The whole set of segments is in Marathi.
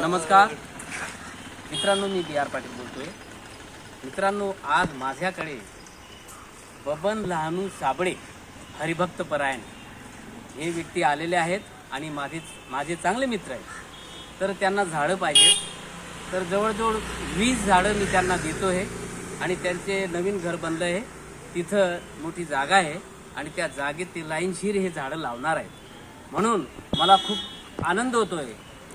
नमस्कार. मित्रांनो मी बी आर पाटील बोलतोय. मित्रांनो आज माझ्याकडे बबन लहानू साबळे हरिभक्त परायण हे व्यक्ती आलेले आहेत आणि माझे माझे चांगले मित्र आहेत. तर त्यांना झाडं पाहिजे. तर जवळजवळ वीस झाडं मी त्यांना देतो आहे आणि त्यांचे नवीन घर बनलं आहे तिथं मोठी जागा आहे आणि त्या जागेत ते लाईनशीर हे झाडं लावणार आहेत. म्हणून मला खूप आनंद होतोय.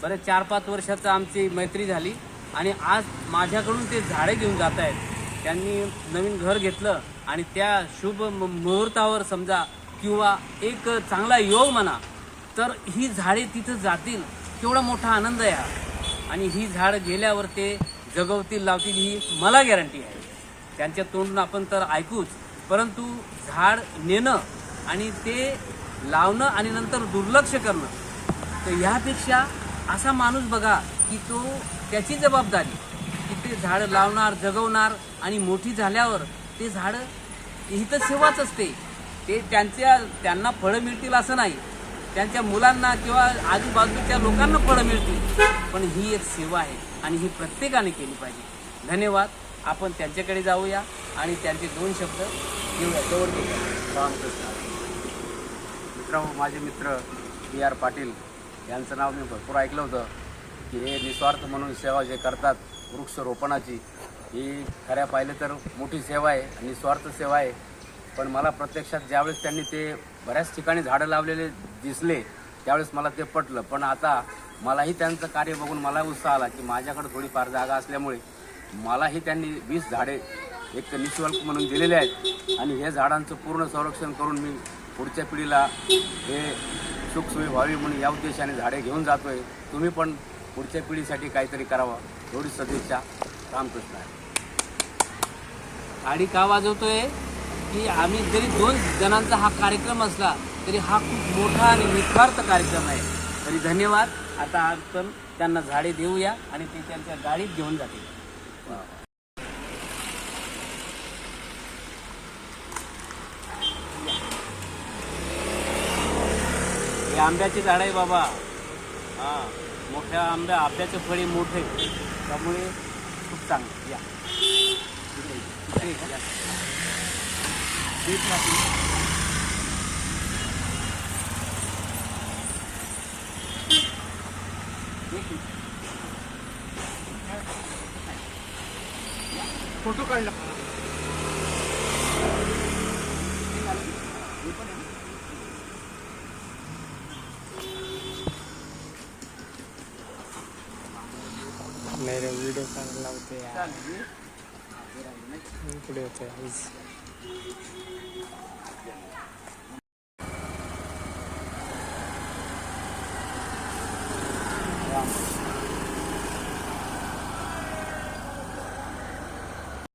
बरं चार पाच वर्षाचं आमची मैत्री झाली आणि आज माझ्याकडून ते झाडे घेऊन जात आहेत त्यांनी नवीन घर घेतलं आणि त्या शुभ म- मुहूर्तावर समजा किंवा एक चांगला योग म्हणा तर ही झाडे तिथं जातील. तेवढा मोठा आनंद आहे हा. आणि ही झाड गेल्यावर ते जगवतील लावतील ही मला गॅरंटी आहे. त्यांच्या तोंडून आपण तर ऐकूच. परंतु झाड नेणं आणि ते लावणं आणि नंतर दुर्लक्ष करणं. तर ह्यापेक्षा असा माणूस बघा की तो त्याची जबाबदारी की ते झाडं लावणार जगवणार आणि मोठी झाल्यावर ते झाडं ही तर सेवाच असते. ते त्यांच्या त्यांना फळं मिळतील असं नाही. त्यांच्या मुलांना किंवा आजूबाजूच्या लोकांना फळं मिळतील. पण ही एक सेवा आहे आणि ही प्रत्येकाने केली पाहिजे. धन्यवाद. आपण त्यांच्याकडे जाऊया आणि त्यांचे दोन शब्द घेऊया. जवळ घेऊया. रामकृष्ण. मित्र माझे मित्र बी आर पाटील यांचं नाव मी भरपूर ऐकलं होतं की हे निस्वार्थ म्हणून सेवा जे करतात वृक्षरोपणाची ही खऱ्या पाहिलं तर मोठी सेवा आहे निस्वार्थ सेवा आहे. पण मला प्रत्यक्षात ज्यावेळेस त्यांनी ते बऱ्याच ठिकाणी झाडं लावलेले दिसले त्यावेळेस मला ते पटलं. पण आता मलाही त्यांचं कार्य बघून मला उत्साह आला की माझ्याकडे थोडीफार जागा असल्यामुळे मलाही त्यांनी वीस झाडे एक निशुल्क म्हणून दिलेले आहेत. आणि हे झाडांचं पूर्ण संरक्षण करून मी पुढच्या पिढीला हे सुखसोयी व्हावी म्हणून या उद्देशाने झाडे घेऊन जातोय. तुम्ही पण पुढच्या पिढीसाठी काहीतरी करावं. एवढी सदिच्छा रामकृष्ण आहे. गाडी का वाजवतोय? की आम्ही जरी दोन जणांचा हा कार्यक्रम असला तरी हा खूप मोठा आणि निस्वार्थ कार्यक्रम आहे. तरी धन्यवाद. आता आपण त्यांना झाडे देऊया आणि ते त्यांच्या गाडीत घेऊन जातील. हे आंब्याची झाड आहे बाबा. हा मोठ्या आंब्या आंब्याचे फळे मोठे. त्यामुळे खूप चांगलं. या. इकडे या. देत राहतील. एक मिनिट. फोटो काढला मेरे वीडियो काढायला लावते यार. पुढे होते